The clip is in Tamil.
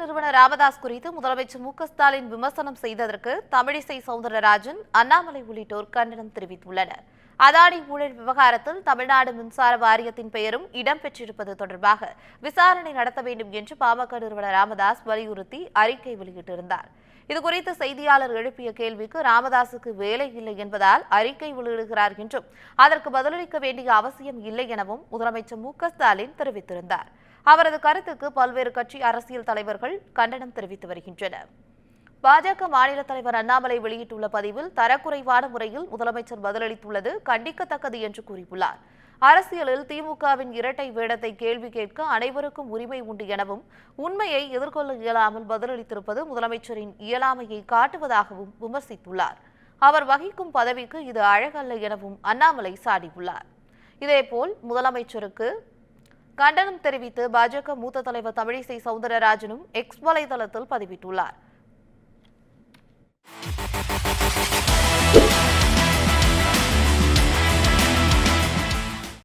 நிறுவனர் ராமதாஸ் குறித்து முதலமைச்சர் மு ஸ்டாலின் விமர்சனம் செய்ததற்கு தமிழிசை சவுந்தரராஜன் அண்ணாமலை உள்ளிட்டோர் கண்டனம் தெரிவித்துள்ளனர். அதானி ஊழல் விவகாரத்தில் தமிழ்நாடு மின்சார வாரியத்தின் பெயரும் இடம்பெற்றிருப்பது தொடர்பாக விசாரணை நடத்த வேண்டும் என்று பாமக நிறுவனர் ராமதாஸ் வலியுறுத்தி அறிக்கை வெளியிட்டிருந்தார். இதுகுறித்து செய்தியாளர் எழுப்பிய கேள்விக்கு ராமதாசுக்கு வேலை இல்லை என்பதால் அறிக்கை வெளியிடுகிறார் என்றும் அதற்கு பதிலளிக்க வேண்டிய அவசியம் இல்லை எனவும் முதலமைச்சர் மு ஸ்டாலின் தெரிவித்திருந்தார். அவரது கருத்துக்கு பல்வேறு கட்சி அரசியல் தலைவர்கள் கண்டனம் தெரிவித்து வருகின்றனர். பாஜக மாநில தலைவர் அண்ணாமலை வெளியிட்டுள்ள பதிவில் தரக்குறைவான முறையில் முதலமைச்சர் பதிலளித்துள்ளது கண்டிக்கத்தக்கது என்று கூறியுள்ளார். அரசியலில் திமுகவின் இரட்டை வேடத்தை கேள்வி கேட்க அனைவருக்கும் உரிமை உண்டு எனவும் உண்மையை எதிர்கொள்ள இயலாமல் பதிலளித்திருப்பது முதலமைச்சரின் இயலாமையை காட்டுவதாகவும் விமர்சித்துள்ளார். அவர் வகிக்கும் பதவிக்கு இது அழகல்ல எனவும் அண்ணாமலை சாடியுள்ளார். இதேபோல் முதலமைச்சருக்கு கண்டனம் தெரிவித்து பாஜக மூத்த தலைவர் தமிழிசை சவுந்தரராஜனும் எக்ஸ் வலைதளத்தில் பதிவிட்டுள்ளார்.